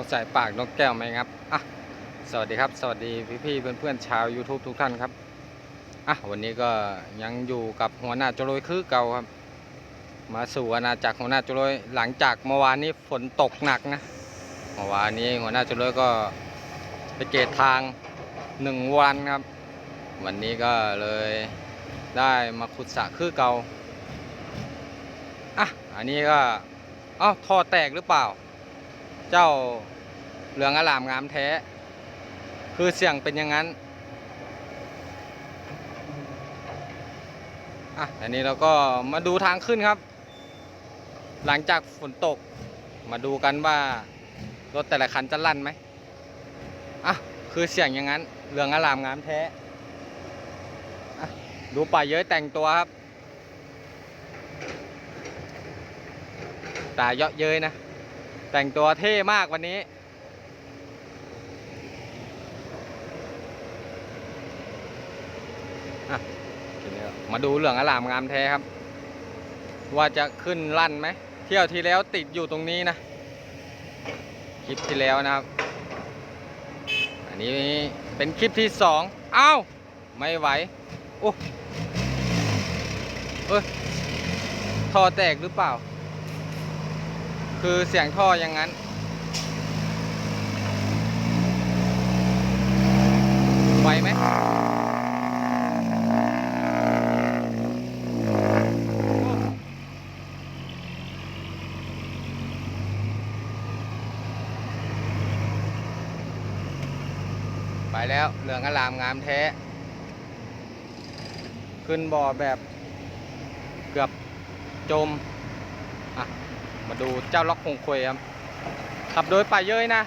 ต้องใส่ปากนกแก้วไหมครับ อะ สวัสดีครับ สวัสดีพี่ๆเพื่อนๆชาว YouTube ทุกท่านครับ อะ วันนี้ก็ยังอยู่กับหัวหน้าจรวยคือเก่าครับ มาสู่อาณาจักรหัวหน้าจรวยหลังจากเมื่อวานนี้ฝนตกหนักนะ เมื่อวานนี้หัวหน้าจรวยก็ไปเกตทางหนึ่งวันครับ วันนี้ก็เลยได้มาขุดสระคือเก่า อะ อันนี้ก็อ้าวท่อแตกหรือเปล่า เจ้าเหลืองอลามงามแท้ คือเสียงเป็นอย่างนั้น อะอันนี้เราก็มาดูทางขึ้นครับ หลังจากฝนตก มาดูกันว่ารถแต่ละคันจะลั่นไหมอะ คือเสียงอย่างนั้น เหลืองอลามงามแท้ดูป่าเย้ยแต่งตัวครับ ตาเยาะเย้ยนะ แต่งตัวเท่มากวันนี้ มาดูเหลืองอลามงามแท้ครับ ว่าจะขึ้นลั่นไหม เที่ยวที่แล้วติดอยู่ตรงนี้นะ คลิปที่แล้วนะครับ อันนี้เป็นคลิปที่สองอ้าว ไม่ไหวโอ้เอ้ยท่อแตกหรือเปล่า คือเสียงท่ออย่างนั้น ไหวไหมไปแล้วเหลืองอลามงามแท้ ขึ้นบ่อแบบเกือบจม มาดูเจ้าล็อกคงควยครับ ขับโดยป่าเย้ยนะ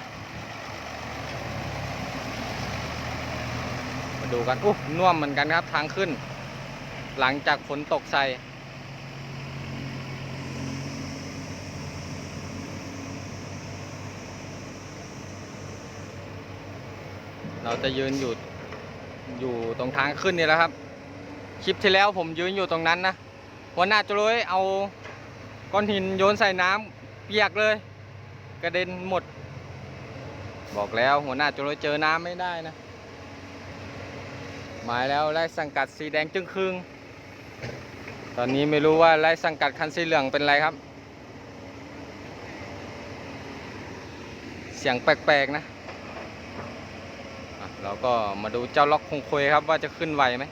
มาดูกันอู้น่วมเหมือนกันครับทางขึ้น หลังจากฝนตกใส่เราจะยืนอยู่อยู่ตรงทางขึ้นนี่แหละครับ คลิปที่แล้วผมยืนอยู่ตรงนั้นนะหัวหน้าจะเลยเอา ก้อนหินโยนใส่น้ำเปียกเลย กระเด็นหมด บอกแล้วหัวหน้าจะเลเจอน้ำไม่ได้นะ หมายแล้วไล่สังกัดสีแดงจึงครึ่งตอนนี้ไม่รู้ว่าไล่สังกัดคันสีเหลืองเป็นไรครับ เสียงแปลกๆนะเราก็มาดูเจ้าล็อกคงควยครับว่าจะขึ้นไหวไหม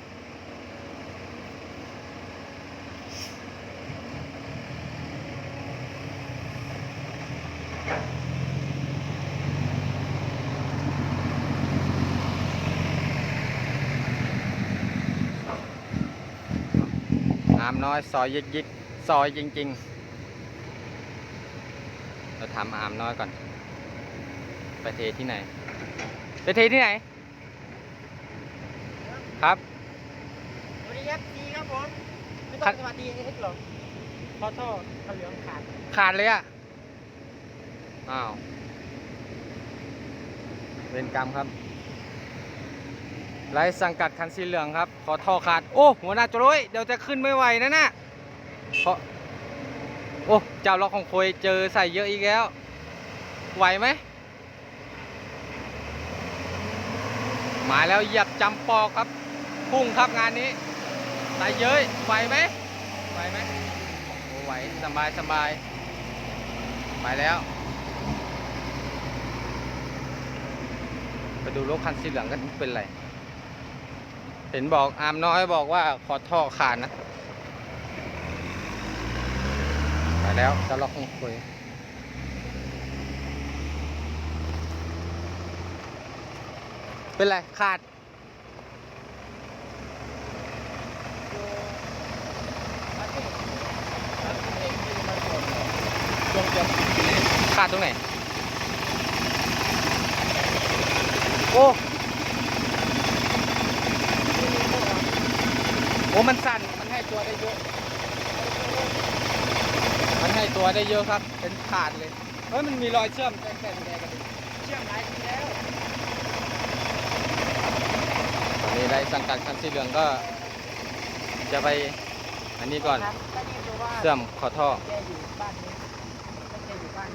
น้อยซอยยิกยิกซอยจริง ๆ เราทำอามน้อยก่อน ไปเทที่ไหน ไปเทที่ไหน ครับสวัสดีครับดีครับผมไม่ครัต้อบงสวัสดีเอ็กซ์หรอกเพราะท่อเขาเหลืองขาดขาดเลยอะ อ้าว เวรกรรมครับ ไรสังกัดคันสีเหลืองครับ ขอท่อขาด โอ้ หัวหน้าจรวยเดี๋ยวจะขึ้นไม่ไหวนะน่ะเพราะโอ้ เจ้าล็อกของโคยเจอใส่เยอะอีกแล้ว ไหวไหม มาแล้วเหยียบจำปอกครับ พุ่งครับงานนี้ใส่เยอะไหวไหมไหวไหมโอ้ไหวสบายสบายไปแล้ว ไปดูรถคันสีเหลืองกันเป็นไร เห็นบอกอามน้อยบอกว่าขอท่อขาดนะไปแล้วจะล็อกคงคุยเป็นไร ขาด ขาดตรงไหน โอ้ โอ้มันสั่น มันให้ตัวได้เยอะ มันให้ตัวได้เยอะครับ เป็นขาดเลย เฮ้ย มันมีรอยเชื่อมแกนๆแดงกันเชื่อมหลายทีแล้วตอนนี้ได้สังกัดคันสีเหลืองก็ จะไปอันนี้ก่อนเสื่อมขอท่อแกอยู่บ้านนี้แกอยู่บ้า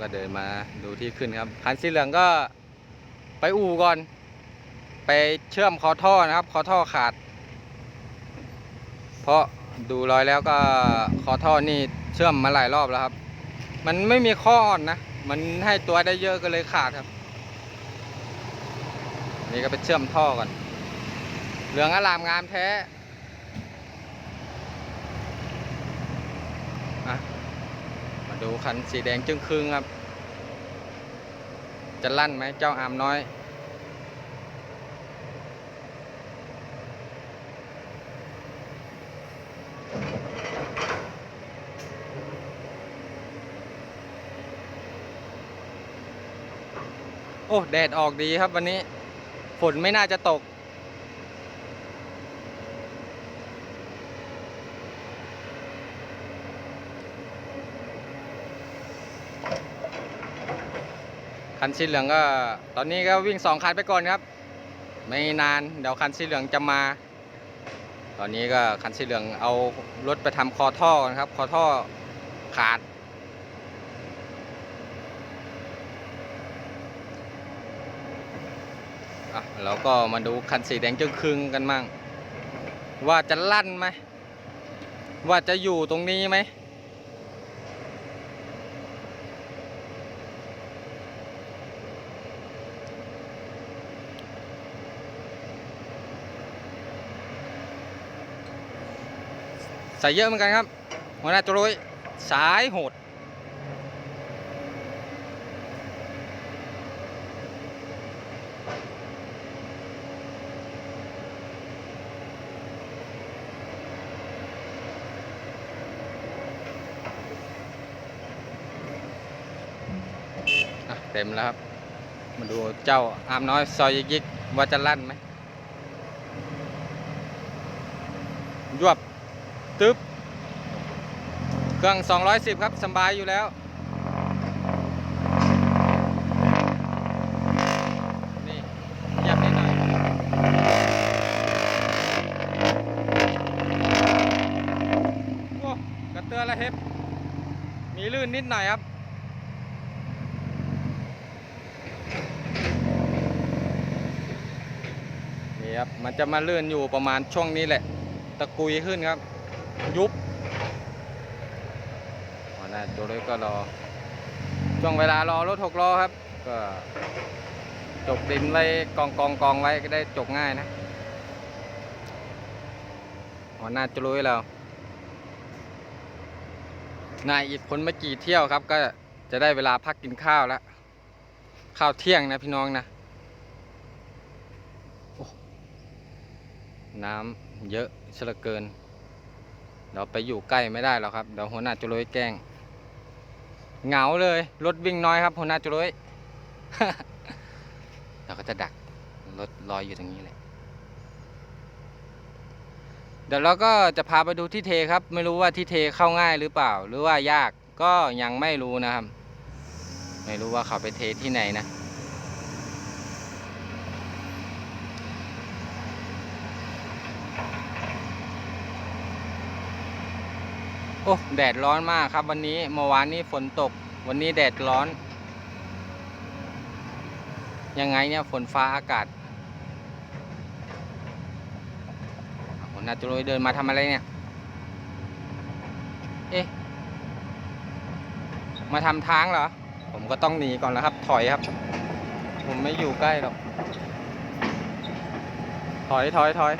ก็เดินมาดูที่ขึ้นครับ คันสีเหลืองก็ไปอู่ก่อน ไปเชื่อมคอท่อนะครับ คอท่อขาด ราะดูรอยแล้วก็คอท่อนี่เชื่อมมาหลายรอบแล้วครับ มันไม่มีข้ออ่อนนะ มันให้ตัวได้เยอะก็เลยขาดครับ นี่ก็ไปเชื่อมท่อก่อน เหลืองอลามงามแท้มาดูคันสีแดงจึงครึ่งครับ จะลั่นไหมเจ้าอามน้อย โอ้ แดดออกดีครับวันนี้ ฝนไม่น่าจะตก คันสีเหลืองก็ ตอนนี้ก็วิ่งสองคันไปก่อนครับ ไม่นาน เดี๋ยวคันสีเหลืองจะมา ตอนนี้ก็คันสีเหลืองเอารถไปทำคอท่อกันครับ คอท่อขาด อะ เราก็มาดูคันสีแดงจึงครึ่งกันมั่ง ว่าจะลั่นไหม ว่าจะอยู่ตรงนี้ไหม ใส่เยอะเหมือนกันครับหัวหน้าจุรุยสายโหด เต็มแล้วครับ มาดูเจ้าอามน้อยซอยยิกๆว่าจะลั่นไหมยวบตึ๊บเครื่อง 210 ครับสบายอยู่แล้ว นี่ยับนิดหน่อย โอ้ กระเตือละเฮ็บมีลื่นนิดหน่อยครับ ครับมันจะมาเลื่อนอยู่ประมาณช่วงนี้แหละ ตะกุยขึ้นครับ ยุบหัวหน้าโจเลยก็รอช่วงเวลารอรถหกล้อครับ ก็จกดินไว้กองกองกองไว้ก็ได้จกง่ายนะหัวหน้าจเลยเรานายอีกคนไม่กี่เที่ยวครับ ก็จะได้เวลาพักกินข้าวแล้ว ข้าวเที่ยงนะพี่น้องนะ น้ำเยอะเสยเหลือเกิน เราไปอยู่ใกล้ไม่ได้หรอกครับ เดี๋ยวหัวหน้าจุลยแกล้ง เหงาเลย รถวิ่งน้อยครับ หัวหน้าจุลยเราก็จะดักรถลอยอยู่ตรงนี้แหละ เดี๋ยวเราก็จะพาไปดูที่เทครับ ไม่รู้ว่าที่เทเข้าง่ายหรือเปล่า หรือว่ายากก็ยังไม่รู้นะครับ ไม่รู้ว่าเขาไปเทที่ไหนนะ อ้แดดร้อนมากครับ วันนี้เมื่อวานนี้ฝนตก วันนี้แดดร้อน ยังไงเนี่ยฝนฟ้าอากาศหัวหน้าจุลยเดินมาทำอะไรเนี่ย เอ๊ะ มาทำทางเหรอ ผมก็ต้องหนีก่อนแล้วครับ ถอยครับ ผมไม่อยู่ใกล้หรอก ถอยถอยถอย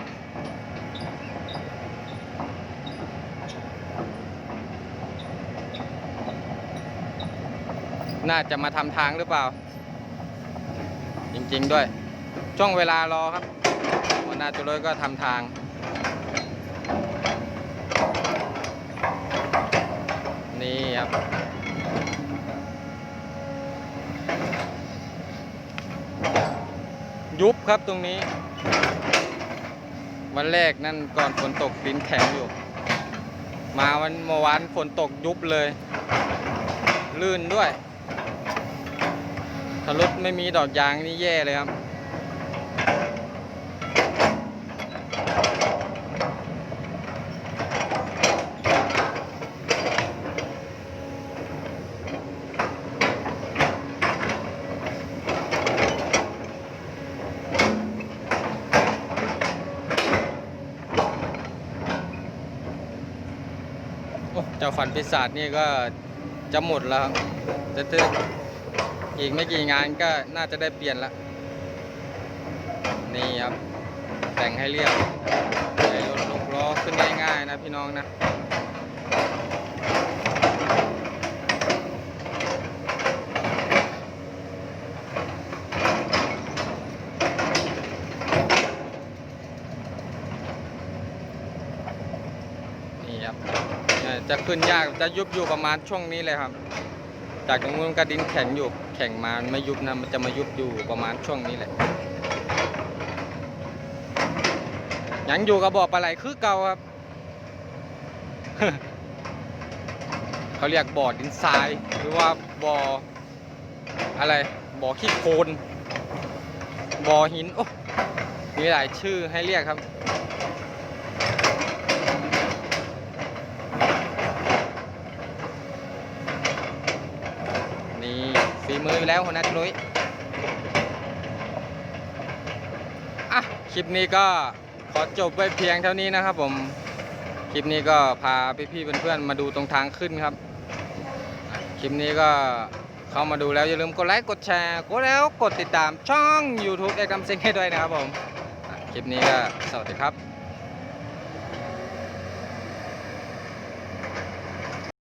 น่าจะมาทำทางหรือเปล่า จริงๆด้วย ช่วงเวลารอครับหัวหน้าจุลยก็ทำทางนี่ครับยุบครับตรงนี้ วันแรกนั่นก่อนฝนตกดินแข็งอยู่ มาวันเมื่อวานฝนตกยุบเลย ลื่นด้วย รถไม่มีดอกยางนี่แย่เลยครับ เจ้าฝันปีศาจนี่ก็จะหมดแล้วจะตื้อ อีกไม่กี่งานก็น่าจะได้เปลี่ยนละนี่ครับ แต่งให้เรียบให้รถลูกล้อขึ้นง่ายๆนะพี่น้องนะนี่ครับจะขึ้นยากจะยุบอยู่ประมาณช่วงนี้เลยครับ จากตรงนู้นก็ดินแข็งอยู่ ข็งมาไม่ยุบนะมันจะมายุบอยู่ประมาณช่วงนี้แหละยังอยู่กับบ่อปลาไหลคือเก่าครับเขาเรียกบ่อดินทรายหรือว่าบ่ออะไรบ่อขี้โคลนบ่อหินโอ้มีหลายชื่อให้เรียกครับ นี่ฝี มืออยู่แล้วหัวหน้าจุ้ยอะคลิปนี้ก็ขอจบไปเพียงเท่านี้นะครับผม คลิปนี้ก็พาพี่ๆเพื่อนๆมาดูตรงทางขึ้นครับ คลิปนี้ก็เข้ามาดูแล้วอย่าลืมกดไลค์กดแชร์กดแล้วกดติดตามช่อง YouTube เอกดำเซ็งให้ด้วยนะครับผม คลิปนี้ก็สวัสดีครับ